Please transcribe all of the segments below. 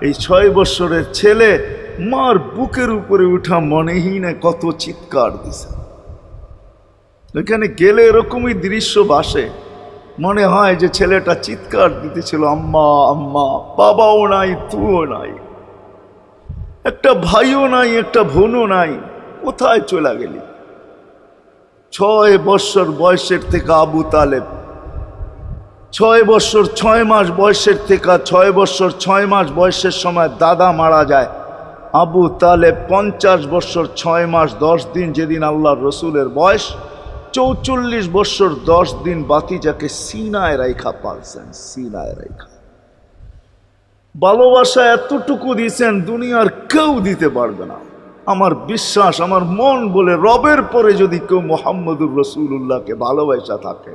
এই ছয় বৎসরের ছেলে মার বুকের উপরে উঠা মনেই না কত চিৎকার দিছে। এখানে গেলে এরকমই দৃশ্য বাসে। মনে হয় যে ছেলেটা চিৎকার দিতেছিল, আম্মা আম্মা, বাবাও নাই তুও নাই। একটা ভাইও নাই, একটা বোনও নাই, কোথায় চলে গেলি? ছয় বৎসর বয়সের থেকে আবু তালেব ছয় বৎসর ছয় মাস বয়সের থেকে ছয় বৎসর ছয় মাস বয়সের সময় দাদা মারা যায়। আবু তালেব পঞ্চাশ বৎসর ছয় মাস, দশ দিন যেদিন আল্লাহ রসুলের বয়স, চৌচল্লিশ বৎসর দশ দিন বাতিজাকে সিনায় রাইখা পালছেন, সিনায় রাইখা। ভালোবাসা এতটুকু দিয়েছেন দুনিয়ার কেউ দিতে পারবে না। আমার বিশ্বাস, আমার মন বলে রবের পরে যদি কেউ মোহাম্মদুর রসুল্লাহকে ভালোবাসা থাকে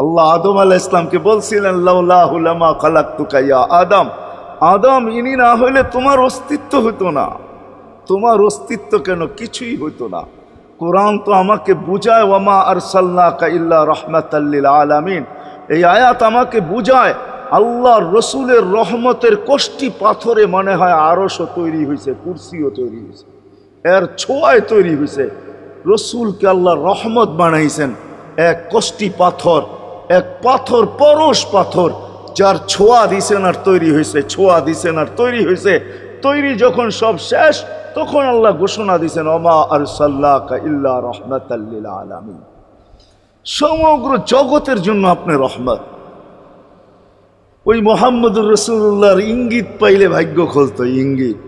আল্লাহ আদম আলাহ ইসলামকে বলছিলেন লাউলাহুলামা খালাক্তুকাইয়া আদম। আদম, ইনি না হইলে তোমার অস্তিত্ব হতো না। তোমার অস্তিত্ব কেন কিছুই হতো না। কোরআন তো আমাকে বুঝায়, ওয়ামা আরসাল্লা কাইল্লা রহমাতাল্লিল আলামিন। এই আয়াত আমাকে বুঝায় আল্লাহ রসুলের রহমতের কষ্টি পাথরে মনে হয় আরশও তৈরি হয়েছে কুরসিও তৈরি হয়েছে এর ছোঁয়ায় তৈরি হয়েছে রসুলকে আল্লাহ রহমত বানাইছেন, এক কষ্টি পাথর এক পাথর, পরশ পাথর, যার ছোঁয়া দিছেন আর তৈরি হয়েছে, ছোঁয়া দিছেন আর তৈরি হয়েছে। তৈরি যখন সব শেষ, তখন আল্লাহ ঘোষণা দিছেন অমা আর সাল্লাহ ইল্লা রহমতাল্লিল আলামিন। সমগ্র জগতের জন্য আপনি রহমত। ওই মোহাম্মদুর রসুল্লাহর ইঙ্গিত পাইলে ভাগ্য খুলতো, ইঙ্গিত।